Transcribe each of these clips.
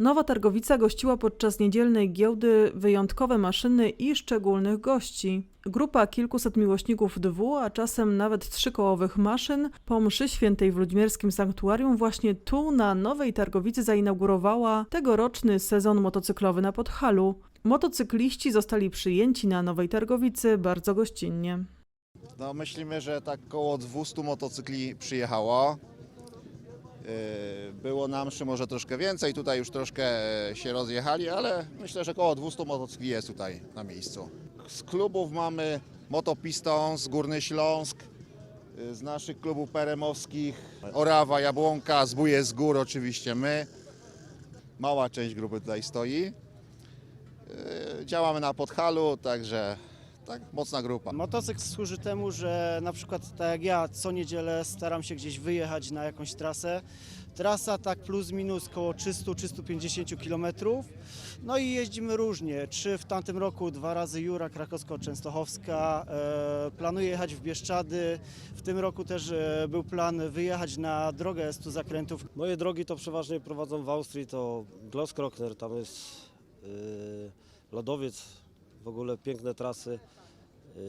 Nowa Targowica gościła podczas niedzielnej giełdy wyjątkowe maszyny i szczególnych gości. Grupa kilkuset miłośników dwu, a czasem nawet trzykołowych maszyn po mszy świętej w Ludźmierskim Sanktuarium właśnie tu na Nowej Targowicy zainaugurowała tegoroczny sezon motocyklowy na Podhalu. Motocykliści zostali przyjęci na Nowej Targowicy bardzo gościnnie. No myślimy, że tak około 200 motocykli przyjechało. Yy, Było na mszy może troszkę więcej, tutaj już troszkę e, się rozjechali, ale myślę, że około 200 motocykli jest tutaj na miejscu. Z klubów mamy Motopistons, Górny Śląsk, yy, z naszych klubów peremowskich Orawa, Jabłonka, Zbóje z Gór oczywiście my. Mała część grupy tutaj stoi. Działamy na Podhalu, także tak, mocna grupa. Motocykl służy temu, że na przykład tak jak ja co niedzielę staram się gdzieś wyjechać na jakąś trasę. Trasa tak plus minus koło 300-350 km. No i jeździmy różnie. Czy w tamtym roku dwa razy Jura Krakowsko-Częstochowska. E, planuję jechać w Bieszczady. W tym roku też e, był plan wyjechać na drogę 100 zakrętów. Moje drogi to przeważnie prowadzą w Austrii, to Glosskrockner, tam jest yy, lodowiec, w ogóle piękne trasy. Yy,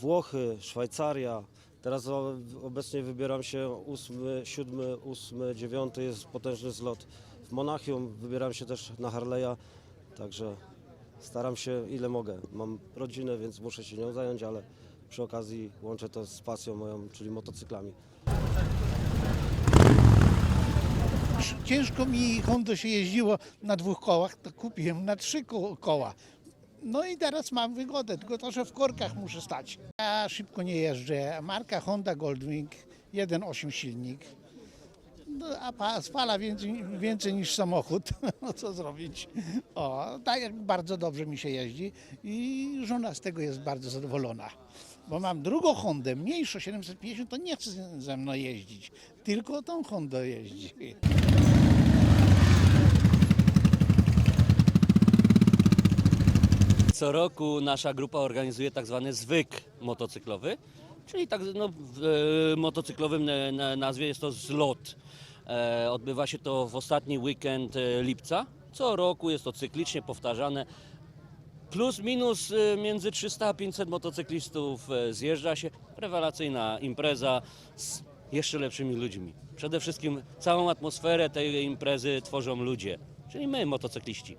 Włochy, Szwajcaria. Teraz obecnie wybieram się 8, 7, 8, 9 jest potężny zlot. W Monachium wybieram się też na Harley'a, także staram się ile mogę. Mam rodzinę, więc muszę się nią zająć, ale przy okazji łączę to z pasją moją, czyli motocyklami. Ciężko mi Honda się jeździło na dwóch kołach, to kupiłem na trzy ko- koła. No i teraz mam wygodę, tylko to, że w korkach muszę stać. Ja szybko nie jeżdżę. Marka Honda Goldwing, 1.8 silnik. No, a pa- spala więcej, więcej niż samochód. No co zrobić? O, tak jak bardzo dobrze mi się jeździ i żona z tego jest bardzo zadowolona. Bo mam drugą Hondę, mniejszą 750, to nie chce ze- mną jeździć. Tylko tą Hondą jeździ. Co roku nasza grupa organizuje tak zwany zwyk motocyklowy, czyli tak no, w e, motocyklowym na- na nazwie jest to zlot. E, odbywa się to w ostatni weekend e, lipca. Co roku jest to cyklicznie powtarzane. Plus minus e, między 300 a 500 motocyklistów e, zjeżdża się. Rewelacyjna impreza z jeszcze lepszymi ludźmi. Przede wszystkim całą atmosferę tej imprezy tworzą ludzie, czyli my, motocykliści.